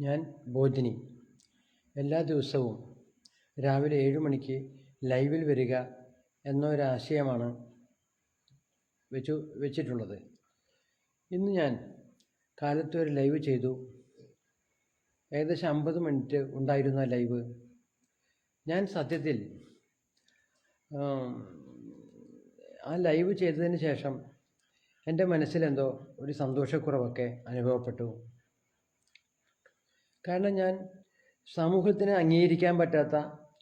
ഞാൻ ബോധിനി. എല്ലാ ദിവസവും രാവിലെ ഏഴ് മണിക്ക് ലൈവിൽ വരിക എന്നൊരാശയമാണ് വെച്ചു വെച്ചിട്ടുള്ളത്. ഇന്ന് ഞാൻ കാലത്ത് ഒരു ലൈവ് ചെയ്തു. ഏകദേശം അമ്പത് മിനിറ്റ് ഉണ്ടായിരുന്ന ലൈവ്. ഞാൻ സത്യത്തിൽ ആ ലൈവ് ചെയ്തതിന് ശേഷം എന്റെ മനസ്സിലെന്തോ ഒരു സന്തോഷക്കുറവൊക്കെ അനുഭവപ്പെട്ടു. കാരണം ഞാൻ സമൂഹത്തിന് അംഗീകരിക്കാൻ പറ്റാത്ത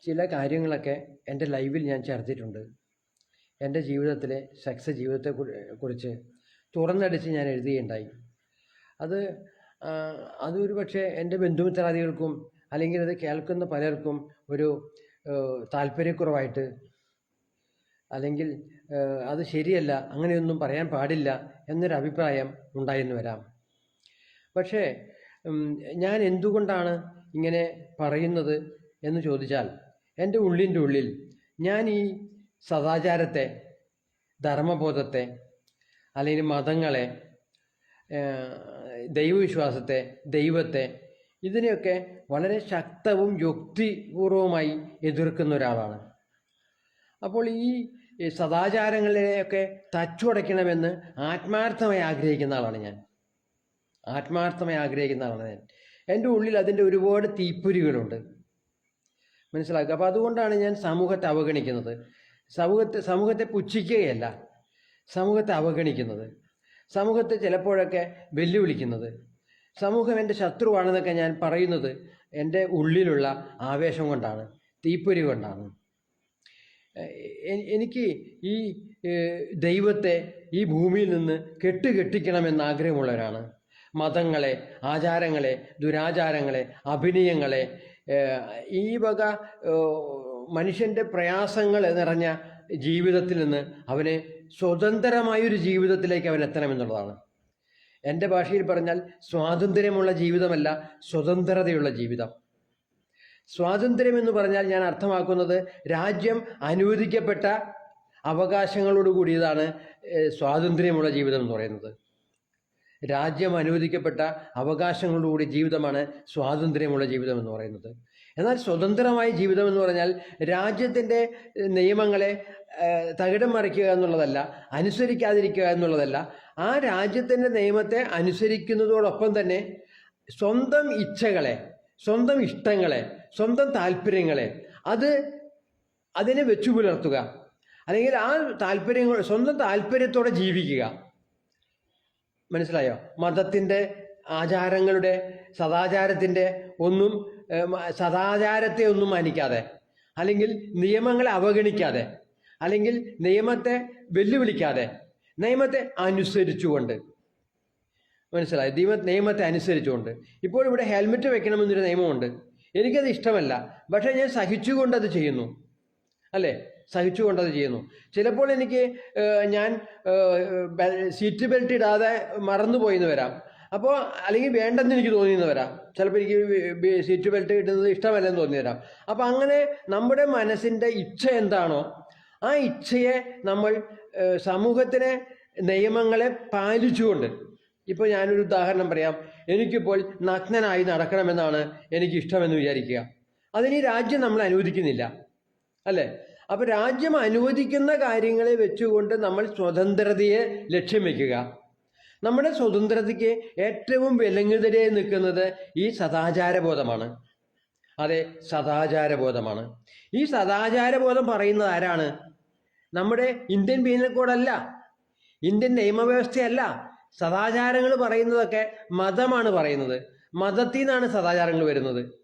ചില കാര്യങ്ങളൊക്കെ എന്റെ ലൈവിൽ ഞാൻ ചേർത്തിട്ടുണ്ട്. എന്റെ ജീവിതത്തിലെ സെക്സ് ജീവിതത്തെ കുറിച്ച് തുറന്നടിച്ച് ഞാൻ എഴുതുകയുണ്ടായി. അത് അതൊരു പക്ഷേ എന്റെ ബന്ധുമിത്രാദികൾക്കും അല്ലെങ്കിൽ അത് കേൾക്കുന്ന പലർക്കും ഒരു താല്പര്യക്കുറവായിട്ട് അല്ലെങ്കിൽ അത് ശരിയല്ല അങ്ങനെയൊന്നും പറയാൻ പാടില്ല എന്നൊരു അഭിപ്രായം ഉണ്ടായിരുന്നു വരാം. പക്ഷേ ഞാൻ എന്തുകൊണ്ടാണ് ഇങ്ങനെ പറയുന്നത് എന്ന് ചോദിച്ചാൽ എന്റെ ഉള്ളിന്റെ ഉള്ളിൽ ഞാൻ ഈ സദാചാരത്തെ ധർമ്മബോധത്തെ അല്ലെങ്കിൽ മതങ്ങളെ ദൈവവിശ്വാസത്തെ ദൈവത്തെ ഇതിനെയൊക്കെ വളരെ ശക്തവും യുക്തിപൂർവമായി എതിർക്കുന്ന ഒരാളാണ്. അപ്പോൾ ഈ സദാചാരങ്ങളെയൊക്കെ തച്ചുടയ്ക്കണമെന്ന് ആത്മാർത്ഥമായി ആഗ്രഹിക്കുന്ന ആളാണ് ഞാൻ. ആത്മാർത്ഥമായി ആഗ്രഹിക്കുന്ന ആളാണ് ഞാൻ. എന്റെ ഉള്ളിൽ അതിന്റെ ഒരുപാട് തീപ്പൊരികളുണ്ട്. മനസ്സിലാക്കുക? അപ്പോൾ അതുകൊണ്ടാണ് ഞാൻ സമൂഹത്തെ അവഗണിക്കുന്നത്. സമൂഹത്തെ സമൂഹത്തെ പുച്ഛിക്കുകയല്ല. സമൂഹത്തെ അവഗണിക്കുന്നത്. സമൂഹത്തെ ചിലപ്പോഴൊക്കെ വെല്ലുവിളിക്കുന്നത്. സമൂഹം എന്റെ ശത്രുവാണെന്നൊക്കെ ഞാൻ പറയുന്നത് എന്റെ ഉള്ളിലുള്ള ആവേശം കൊണ്ടാണ് തീപ്പൊരി കൊണ്ടാണ്. എനിക്ക് ഈ ദൈവത്തെ ഈ ഭൂമിയിൽ നിന്ന് കെട്ടുകെട്ടിക്കണമെന്ന് ആഗ്രഹമുള്ളവരാണ്. മതങ്ങളെ ആചാരങ്ങളെ ദുരാചാരങ്ങളെ അഭിനയങ്ങളെ ഈ വക മനുഷ്യന്റെ പ്രയാസങ്ങൾ നിറഞ്ഞ ജീവിതത്തിൽ നിന്ന് അവനെ സ്വതന്ത്രമായൊരു ജീവിതത്തിലേക്ക് അവൻ എത്തണമെന്നുള്ളതാണ്. എന്റെ ഭാഷയിൽ പറഞ്ഞാൽ സ്വാതന്ത്ര്യമുള്ള ജീവിതമല്ല സ്വതന്ത്രതയുള്ള ജീവിതം. സ്വാതന്ത്ര്യം എന്ന് പറഞ്ഞാൽ ഞാൻ അർത്ഥമാക്കുന്നത് രാജ്യം അനുവദിക്കപ്പെട്ട അവകാശങ്ങളോട് കൂടിയതാണ് സ്വാതന്ത്ര്യമുള്ള ജീവിതം എന്ന് പറയുന്നത്. രാജ്യം അനുവദിക്കപ്പെട്ട അവകാശങ്ങളോടുകൂടി ജീവിതമാണ് സ്വാതന്ത്ര്യമുള്ള ജീവിതം എന്ന് പറയുന്നത്. എന്നാൽ സ്വതന്ത്രമായ ജീവിതം എന്ന് പറഞ്ഞാൽ രാജ്യത്തിന്റെ നിയമങ്ങളെ തകിടം മറിക്കുക എന്നുള്ളതല്ല അനുസരിക്കാതിരിക്കുക എന്നുള്ളതല്ല ആ രാജ്യത്തിന്റെ നിയമത്തെ അനുസരിക്കുന്നതോടൊപ്പം തന്നെ സ്വന്തം ഇച്ഛകളെ സ്വന്തം ഇഷ്ടങ്ങളെ സ്വന്തം താല്പര്യങ്ങളെ അത് അതിനെ വെച്ചു പുലർത്തുക. അല്ലെങ്കിൽ ആ താല്പര്യങ്ങൾ സ്വന്തം താല്പര്യത്തോടെ ജീവിക്കുക. മനസ്സിലായോ? മതത്തിന്റെ ആചാരങ്ങളുടെ സദാചാരത്തിന്റെ ഒന്നും സദാചാരത്തെ ഒന്നും മാനിക്കാതെ അല്ലെങ്കിൽ നിയമങ്ങളെ അവഗണിക്കാതെ അല്ലെങ്കിൽ നിയമത്തെ വെല്ലുവിളിക്കാതെ നിയമത്തെ അനുസരിച്ചുകൊണ്ട്. മനസ്സിലായി? നിയമ നിയമത്തെ അനുസരിച്ചുകൊണ്ട്. ഇപ്പോൾ ഇവിടെ ഹെൽമെറ്റ് വെക്കണമെന്നൊരു നിയമമുണ്ട്. എനിക്കത് ഇഷ്ടമല്ല. പക്ഷേ ഞാൻ സഹിച്ചുകൊണ്ട് അത് ചെയ്യുന്നു. അല്ലേ? സഹിച്ചുകൊണ്ട് അത് ചെയ്യുന്നു. ചിലപ്പോൾ എനിക്ക് ഞാൻ സീറ്റ് ബെൽറ്റ് ഇടാതെ മറന്നുപോയി എന്ന് വരാം. അപ്പോൾ അല്ലെങ്കിൽ വേണ്ടെന്ന് എനിക്ക് തോന്നിയെന്ന് വരാം. ചിലപ്പോൾ എനിക്ക് സീറ്റ് ബെൽറ്റ് ഇടുന്നത് ഇഷ്ടമല്ലെന്ന് തോന്നി വരാം. അപ്പോൾ അങ്ങനെ നമ്മുടെ മനസ്സിന്റെ ഇച്ഛ എന്താണോ ആ ഇച്ഛയെ നമ്മൾ സമൂഹത്തിലെ നിയമങ്ങളെ പാലിച്ചുകൊണ്ട് ഇപ്പോൾ ഞാനൊരു ഉദാഹരണം പറയാം. എനിക്കിപ്പോൾ നഗ്നനായി നടക്കണമെന്നാണ് എനിക്ക് ഇഷ്ടമെന്ന് വിചാരിക്കുക. അതിന് രാജ്യം നമ്മൾ അനുവദിക്കുന്നില്ല. അല്ലേ? അപ്പോൾ രാജ്യം അനുവദിക്കുന്ന കാര്യങ്ങളെ വെച്ചുകൊണ്ട് നമ്മൾ സ്വതന്ത്രതയെ ലക്ഷ്യം വെക്കുക നമ്മുടെ സ്വതന്ത്രതയ്ക്ക് ഏറ്റവും വിലങ്ങുതരെ നിൽക്കുന്നത് ഈ സദാചാരബോധമാണ്. അതെ സദാചാരബോധമാണ്. ഈ സദാചാരബോധം പറയുന്നത് ആരാണ്? നമ്മുടെ ഇന്ത്യൻ പീനൽ കോഡല്ല ഇന്ത്യൻ നിയമവ്യവസ്ഥയല്ല. സദാചാരങ്ങൾ പറയുന്നതൊക്കെ മതമാണ് പറയുന്നത്. മതത്തിൽ നിന്നാണ് സദാചാരങ്ങൾ വരുന്നത്.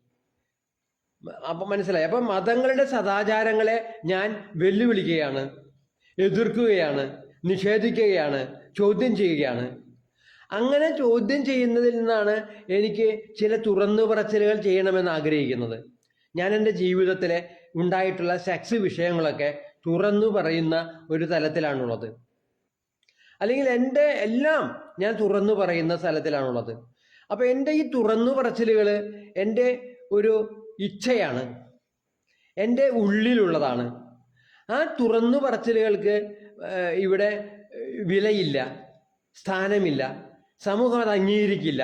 അപ്പം മനസ്സിലായി. അപ്പം മതങ്ങളുടെ സദാചാരങ്ങളെ ഞാൻ വെല്ലുവിളിക്കുകയാണ് എതിർക്കുകയാണ് നിഷേധിക്കുകയാണ് ചോദ്യം ചെയ്യുകയാണ്. അങ്ങനെ ചോദ്യം ചെയ്യുന്നതിൽ നിന്നാണ് എനിക്ക് ചില തുറന്നു പറച്ചിലുകൾ ചെയ്യണമെന്ന് ആഗ്രഹിക്കുന്നത്. ഞാൻ എന്റെ ജീവിതത്തിലെ ഉണ്ടായിട്ടുള്ള സെക്സ് വിഷയങ്ങളൊക്കെ തുറന്നു പറയുന്ന ഒരു തലത്തിലാണുള്ളത്. അല്ലെങ്കിൽ എന്റെ എല്ലാം ഞാൻ തുറന്നു പറയുന്ന സ്ഥലത്തിലാണുള്ളത് അപ്പോൾ എന്റെ ഈ തുറന്നു പറച്ചിലുകൾ എന്റെ ഒരു ഇച്ഛയാണ്. എന്റെ ഉള്ളിലുള്ളതാണ്. ആ തുറന്നു പറച്ചിലുകൾക്ക് ഇവിടെ വിലയില്ല സ്ഥാനമില്ല സമൂഹം അത് അംഗീകരിക്കില്ല.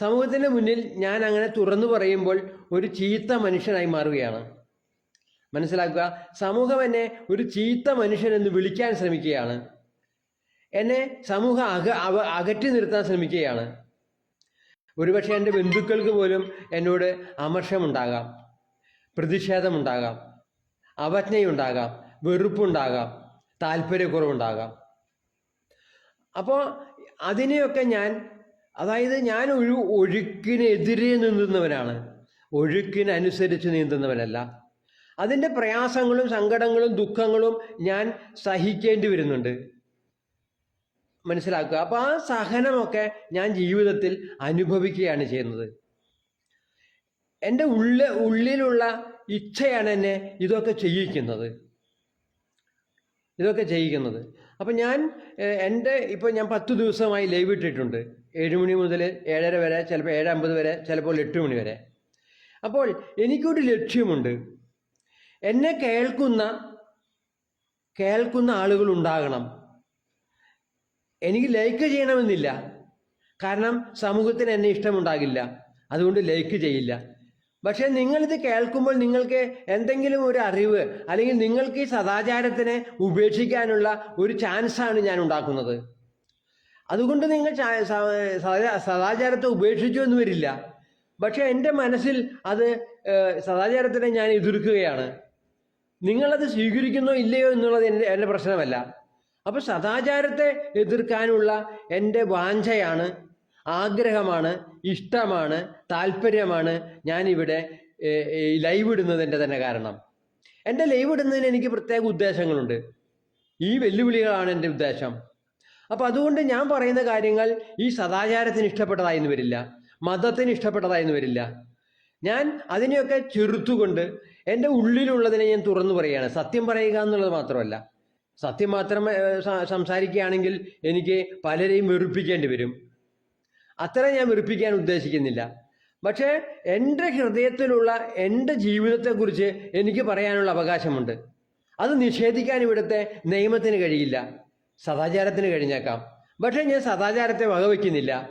സമൂഹത്തിന്റെ മുന്നിൽ ഞാൻ അങ്ങനെ തുറന്നു പറയുമ്പോൾ ഒരു ചീത്ത മനുഷ്യനായി മാറുകയാണ്. മനസ്സിലാക്കുക? സമൂഹം എന്നെ ഒരു ചീത്ത മനുഷ്യൻ എന്ന് വിളിക്കാൻ ശ്രമിക്കുകയാണ്. എന്നെ സമൂഹം അക അകറ്റി നിർത്താൻ ശ്രമിക്കുകയാണ്. ഒരുപക്ഷെ എന്റെ ബന്ധുക്കൾക്ക് പോലും എന്നോട് അമർഷമുണ്ടാകാം പ്രതിഷേധമുണ്ടാകാം അവജ്ഞയുണ്ടാകാം വെറുപ്പുണ്ടാകാം താല്പര്യക്കുറവുണ്ടാകാം. അപ്പോൾ അതിനെയൊക്കെ ഞാൻ അതായത് ഞാൻ ഒരു ഒഴുക്കിനെതിരെ നീന്തുന്നവനാണ്. ഒഴുക്കിനനുസരിച്ച് നീന്തുന്നവനല്ല. അതിന്റെ പ്രയാസങ്ങളും സങ്കടങ്ങളും ദുഃഖങ്ങളും ഞാൻ സഹിക്കേണ്ടി വരുന്നുണ്ട്. മനസ്സിലാക്കുക. അപ്പോൾ ആ സഹനമൊക്കെ ഞാൻ ജീവിതത്തിൽ അനുഭവിക്കുകയാണ് ചെയ്യുന്നത്. എന്റെ ഉള്ള ഉള്ളിലുള്ള ഇച്ഛയാണ് എന്നെ ഇതൊക്കെ ചെയ്യിക്കുന്നത്. ഇതൊക്കെ ചെയ്യിക്കുന്നത്. അപ്പം ഞാൻ എന്റെ ഇപ്പോൾ ഞാൻ പത്ത് ദിവസമായി ലൈവ് ഇട്ടിട്ടുണ്ട്. ഏഴ് മണി മുതൽ ഏഴര വരെ ചിലപ്പോൾ ഏഴ് അമ്പത് വരെ ചിലപ്പോൾ എട്ട് മണി വരെ. അപ്പോൾ എനിക്കൊരു ലക്ഷ്യമുണ്ട്. എന്നെ കേൾക്കുന്ന കേൾക്കുന്ന ആളുകൾ ഉണ്ടാകണം. എനിക്ക് ലൈക്ക് ചെയ്യണമെന്നില്ല. കാരണം സമൂഹത്തിന് എന്നെ ഇഷ്ടമുണ്ടാകില്ല. അതുകൊണ്ട് ലൈക്ക് ചെയ്യില്ല. പക്ഷേ നിങ്ങളിത് കേൾക്കുമ്പോൾ നിങ്ങൾക്ക് എന്തെങ്കിലും ഒരു അറിവ് അല്ലെങ്കിൽ നിങ്ങൾക്ക് ഈ സദാചാരത്തിനെ ഉപേക്ഷിക്കാനുള്ള ഒരു ചാൻസാണ് ഞാൻ ഉണ്ടാക്കുന്നത്. അതുകൊണ്ട് നിങ്ങൾ സദാചാരത്തെ ഉപേക്ഷിച്ചു എന്ന് വരില്ല. പക്ഷേ എന്റെ മനസ്സിൽ അത് സദാചാരത്തിനെ ഞാൻ എതിർക്കുകയാണ്. നിങ്ങളത് സ്വീകരിക്കുന്നോ ഇല്ലയോ എന്നുള്ളത് എന്റെ എന്റെ പ്രശ്നമല്ല. അപ്പോൾ സദാചാരത്തെ എതിർക്കാനുള്ള എന്റെ വാഞ്ചയാണ് ആഗ്രഹമാണ് ഇഷ്ടമാണ് താല്പര്യമാണ് ഞാനിവിടെ ലൈവ് ഇടുന്നതിന്റെ തന്നെ കാരണം. എന്റെ ലൈവ് ഇടുന്നതിന് എനിക്ക് പ്രത്യേക ഉദ്ദേശങ്ങളുണ്ട്. ഈ വെല്ലുവിളികളാണ് എന്റെ ഉദ്ദേശം. അപ്പോൾ അതുകൊണ്ട് ഞാൻ പറയുന്ന കാര്യങ്ങൾ ഈ സദാചാരത്തിന് ഇഷ്ടപ്പെട്ടതായെന്ന് വരില്ല മതത്തിന് ഇഷ്ടപ്പെട്ടതായെന്ന് വരില്ല. ഞാൻ അതിനെയൊക്കെ ചെറുത്തുകൊണ്ട് എന്റെ ഉള്ളിലുള്ളതിനെ ഞാൻ തുറന്നു പറയുകയാണ്. സത്യം പറയുക എന്നുള്ളത് മാത്രമല്ല. സത്യം മാത്രം സംസാരിക്കുകയാണെങ്കിൽ എനിക്ക് പലരെയും വെറുപ്പിക്കേണ്ടി വരും. അത്ര ഞാൻ വെറുപ്പിക്കാൻ ഉദ്ദേശിക്കുന്നില്ല. പക്ഷേ എന്റെ ഹൃദയത്തിലുള്ള എന്റെ ജീവിതത്തെക്കുറിച്ച് എനിക്ക് പറയാനുള്ള അവകാശമുണ്ട്. അത് നിഷേധിക്കാൻ ഇവിടുത്തെ നിയമത്തിന് കഴിയില്ല. സദാചാരത്തിന് കഴിഞ്ഞേക്കാം. പക്ഷേ ഞാൻ സദാചാരത്തെ വകവയ്ക്കുന്നില്ല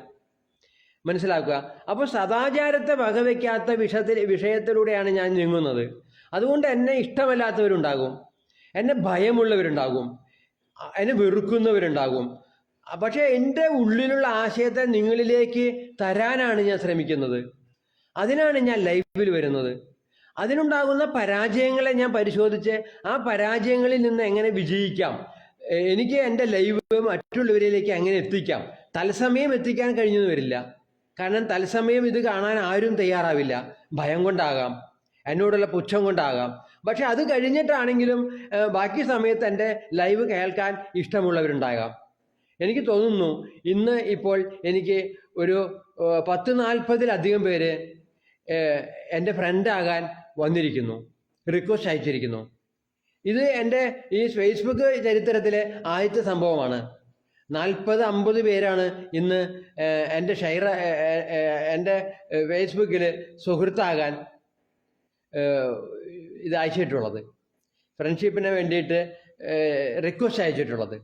മനസ്സിലാക്കുക? അപ്പോൾ സദാചാരത്തെ വകവയ്ക്കാത്ത വിഷയത്തിൽ വിഷയത്തിലൂടെയാണ് ഞാൻ നീങ്ങുന്നത്. അതുകൊണ്ട് എന്നെ ഇഷ്ടമല്ലാത്തവരുണ്ടാകും. എന്നെ ഭയമുള്ളവരുണ്ടാകും. എന്നെ വെറുക്കുന്നവരുണ്ടാകും. പക്ഷേ എന്റെ ഉള്ളിലുള്ള ആശയത്തെ നിങ്ങളിലേക്ക് തരാനാണ് ഞാൻ ശ്രമിക്കുന്നത്. അതിനാണ് ഞാൻ ലൈഫിൽ വരുന്നത്. അതിനുണ്ടാകുന്ന പരാജയങ്ങളെ ഞാൻ പരിശോധിച്ച് ആ പരാജയങ്ങളിൽ നിന്ന് എങ്ങനെ വിജയിക്കാം? എനിക്ക് എന്റെ ലൈവ് മറ്റുള്ളവരിലേക്ക് എങ്ങനെ എത്തിക്കാം? തത്സമയം എത്തിക്കാൻ കഴിഞ്ഞെന്ന് വരില്ല. കാരണം തത്സമയം ഇത് കാണാൻ ആരും തയ്യാറാവില്ല. ഭയം കൊണ്ടാകാം. എന്നോടുള്ള പുച്ഛം കൊണ്ടാകാം. പക്ഷെ അത് കഴിഞ്ഞിട്ടാണെങ്കിലും ബാക്കി സമയത്ത് എന്റെ ലൈവ് കേൾക്കാൻ ഇഷ്ടമുള്ളവരുണ്ടാകാം. എനിക്ക് തോന്നുന്നു ഇന്ന് ഇപ്പോൾ എനിക്ക് ഒരു പത്ത് നാൽപ്പതിലധികം പേര് എന്റെ ഫ്രണ്ടാകാൻ വന്നിരിക്കുന്നു റിക്വസ്റ്റ് അയച്ചിരിക്കുന്നു. ഇത് എന്റെ ഈ ഫേസ്ബുക്ക് ചരിത്രത്തിലെ ആദ്യത്തെ സംഭവമാണ്. നാൽപ്പത് അമ്പത് പേരാണ് ഇന്ന് എന്റെ ഷെയർ എന്റെ ഫേസ്ബുക്കിൽ സുഹൃത്താകാൻ ഇത് അയച്ചിട്ടുള്ളത്. ഫ്രണ്ട്ഷിപ്പിന് വേണ്ടിയിട്ട് റിക്വസ്റ്റ് അയച്ചിട്ടുള്ളത്.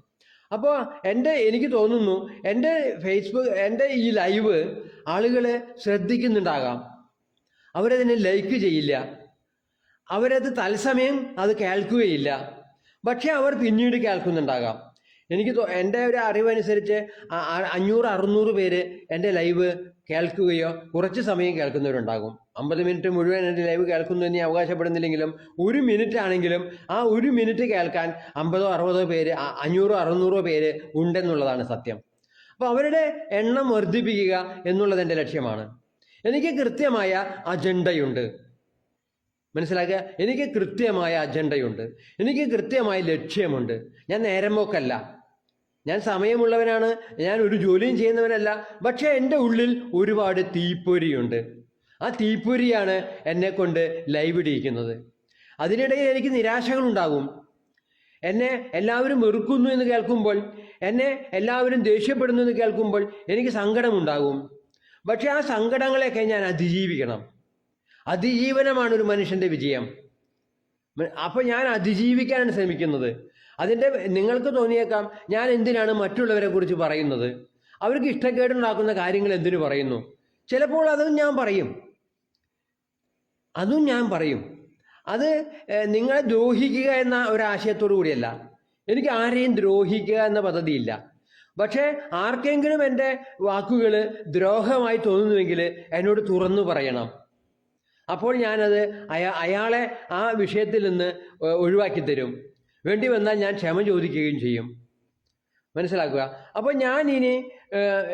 അപ്പോൾ എന്റെ എനിക്ക് തോന്നുന്നു എന്റെ ഫേസ്ബുക്ക് എന്റെ ഈ ലൈവ് ആളുകൾ ശ്രദ്ധിക്കുന്നുണ്ടാകാം. അവരതിനെ ലൈക്ക് ചെയ്യില്ല. അവരത് തത്സമയം അത് കേൾക്കുകയില്ല. പക്ഷെ അവർ പിന്നീട് കേൾക്കുന്നുണ്ടാകാം. എനിക്ക് എന്റെ ഒരു അറിവനുസരിച്ച് അഞ്ഞൂറ് അറുന്നൂറ് പേര് എന്റെ ലൈവ് കേൾക്കുകയോ കുറച്ച് സമയം കേൾക്കുന്നവരുണ്ടാകും. അമ്പത് മിനിറ്റ് മുഴുവൻ എന്റെ ലൈവ് കേൾക്കുന്നു എന്ന് അവകാശപ്പെടുന്നില്ലെങ്കിലും ഒരു മിനിറ്റ് ആണെങ്കിലും ആ ഒരു മിനിറ്റ് കേൾക്കാൻ അമ്പതോ അറുപതോ പേര് അഞ്ഞൂറോ അറുന്നൂറോ പേര് ഉണ്ടെന്നുള്ളതാണ് സത്യം. അപ്പോൾ അവരുടെ എണ്ണം വർദ്ധിപ്പിക്കുക എന്നുള്ളത് എന്റെ ലക്ഷ്യമാണ്. എനിക്ക് കൃത്യമായ അജണ്ടയുണ്ട്. മനസ്സിലാക്കുക? എനിക്ക് കൃത്യമായ അജണ്ടയുണ്ട്. എനിക്ക് കൃത്യമായ ലക്ഷ്യമുണ്ട്. ഞാൻ നേരം പോക്കല്ല ഞാൻ സമയമുള്ളവനാണ് ഞാൻ ഒരു ജോലിയും ചെയ്യുന്നവനല്ല പക്ഷേ എന്റെ ഉള്ളിൽ ഒരുപാട് തീപ്പൊരിയുണ്ട്. ആ തീപ്പൊരിയാണ് എന്നെ കൊണ്ട് ലൈവ് ഇടിയിക്കുന്നത്. അതിനിടയിൽ എനിക്ക് നിരാശകളുണ്ടാകും. എന്നെ എല്ലാവരും വെറുക്കുന്നു എന്ന് കേൾക്കുമ്പോൾ എന്നെ എല്ലാവരും ദേഷ്യപ്പെടുന്നു എന്ന് കേൾക്കുമ്പോൾ എനിക്ക് സങ്കടമുണ്ടാകും. പക്ഷെ ആ സങ്കടങ്ങളെയൊക്കെ ഞാൻ അതിജീവിക്കണം. അതിജീവനമാണ് ഒരു മനുഷ്യന്റെ വിജയം. അപ്പോൾ ഞാൻ അതിജീവിക്കാനാണ് ശ്രമിക്കുന്നത്. അതിന്റെ നിങ്ങൾക്ക് തോന്നിയേക്കാം ഞാൻ എന്തിനാണ് മറ്റുള്ളവരെ കുറിച്ച് പറയുന്നത്? അവർക്ക് ഇഷ്ടക്കേടുണ്ടാക്കുന്ന കാര്യങ്ങൾ എന്തിനു പറയുന്നു? ചിലപ്പോൾ അതും ഞാൻ പറയും. അതും ഞാൻ പറയും. അത് നിങ്ങളെ ദ്രോഹിക്കുക എന്ന ഒരാശയത്തോടു കൂടിയല്ല. എനിക്ക് ആരെയും ദ്രോഹിക്കുക എന്ന പദ്ധതിയില്ല. പക്ഷേ ആർക്കെങ്കിലും എന്റെ വാക്കുകൾ ദ്രോഹമായി തോന്നുന്നുവെങ്കിൽ എന്നോട് തുറന്നു പറയണം. അപ്പോൾ ഞാനത് അയാ അയാളെ ആ വിഷയത്തിൽ നിന്ന് ഒഴിവാക്കി തരും വേണ്ടി വന്നാൽ ഞാൻ ക്ഷമ ചോദിക്കുകയും ചെയ്യും. മനസ്സിലാക്കുക? അപ്പോൾ ഞാൻ ഇനി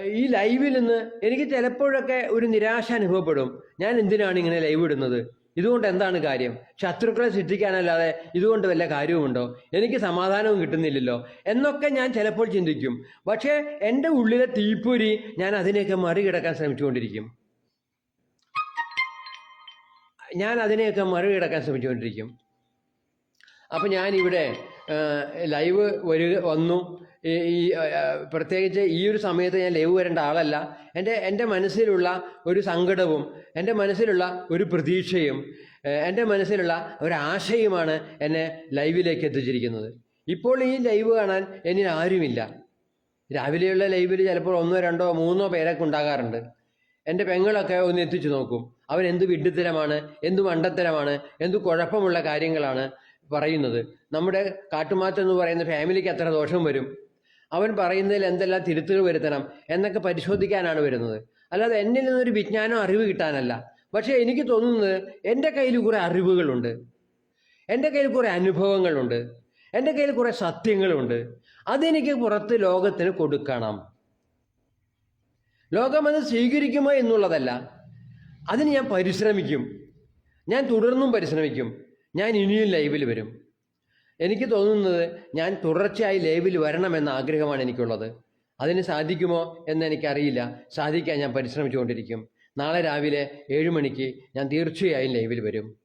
ഈ ലൈവിൽ നിന്ന് എനിക്ക് ചിലപ്പോഴൊക്കെ ഒരു നിരാശ അനുഭവപ്പെടും. ഞാൻ എന്തിനാണ് ഇങ്ങനെ ലൈവ് ഇടുന്നത്? ഇതുകൊണ്ട് എന്താണ് കാര്യം? ശത്രുക്കളെ സൃഷ്ടിക്കാനല്ലാതെ ഇതുകൊണ്ട് വല്ല കാര്യവുമുണ്ടോ? എനിക്ക് സമാധാനവും കിട്ടുന്നില്ലല്ലോ. എന്നൊക്കെ ഞാൻ ചിലപ്പോൾ ചിന്തിക്കും. പക്ഷേ എന്റെ ഉള്ളിലെ തീപ്പൊരി ഞാൻ അതിനെയൊക്കെ മറികടക്കാൻ ശ്രമിച്ചുകൊണ്ടിരിക്കും. ഞാൻ അതിനെയൊക്കെ മറികടക്കാൻ ശ്രമിച്ചുകൊണ്ടിരിക്കും. അപ്പം ഞാനിവിടെ ലൈവ് വരിക വന്നു. ഈ ഈ, പ്രത്യേകിച്ച് ഈ ഒരു സമയത്ത് ഞാൻ ലൈവ് വരേണ്ട ആളല്ല. എന്റെ എന്റെ മനസ്സിലുള്ള ഒരു സങ്കടവും എന്റെ മനസ്സിലുള്ള ഒരു പ്രതീക്ഷയും എന്റെ മനസ്സിലുള്ള ഒരാശയുമാണ് എന്നെ ലൈവിലേക്ക് എത്തിച്ചിരിക്കുന്നത്. ഇപ്പോൾ ഈ ലൈവ് കാണാൻ എന്നിൽ ആരുമില്ല. രാവിലെയുള്ള ലൈവിൽ ചിലപ്പോൾ ഒന്നോ രണ്ടോ മൂന്നോ പേരൊക്കെ ഉണ്ടാകാറുണ്ട്. എന്റെ പെങ്ങളൊക്കെ ഒന്ന് എത്തിച്ചു നോക്കും. അവൻ എന്ത് വിഡ്ഢിത്തരമാണ് എന്ത് മണ്ടത്തരമാണ് എന്ത് കുഴപ്പമുള്ള കാര്യങ്ങളാണ്. പറയുന്നത്. നമ്മുടെ കാട്ടുമാറ്റം എന്ന് പറയുന്ന ഫാമിലിക്ക് എത്ര ദോഷം വരും. അവൻ പറയുന്നതിൽ എന്തെല്ലാം തിരുത്തുകൾ വരുത്തണം എന്നൊക്കെ പരിശോധിക്കാനാണ് വരുന്നത്. അല്ലാതെ എന്നിൽ നിന്നൊരു വിജ്ഞാനം അറിവ് കിട്ടാനല്ല. പക്ഷേ എനിക്ക് തോന്നുന്നത് എന്റെ കയ്യിൽ കുറേ അറിവുകളുണ്ട്. എന്റെ കയ്യിൽ കുറേ അനുഭവങ്ങളുണ്ട്. എന്റെ കയ്യിൽ കുറേ സത്യങ്ങളുണ്ട്. അതെനിക്ക് പുറത്ത് ലോകത്തിന് കൊടുക്കണം. ലോകം അത് സ്വീകരിക്കുമോ എന്നുള്ളതല്ല. അതിന് ഞാൻ പരിശ്രമിക്കും. ഞാൻ തുടർന്നും പരിശ്രമിക്കും. ഞാൻ ഇനിയും ലൈവിൽ വരും. എനിക്ക് തോന്നുന്നത് ഞാൻ തുടർച്ചയായി ലൈവിൽ വരണമെന്ന ആഗ്രഹമാണ് എനിക്കുള്ളത്. അതിന് സാധിക്കുമോ എന്ന് എനിക്കറിയില്ല. സാധിക്കാൻ ഞാൻ പരിശ്രമിച്ചുകൊണ്ടിരിക്കും. നാളെ രാവിലെ ഏഴ് മണിക്ക് ഞാൻ തീർച്ചയായും ലൈവിൽ വരും.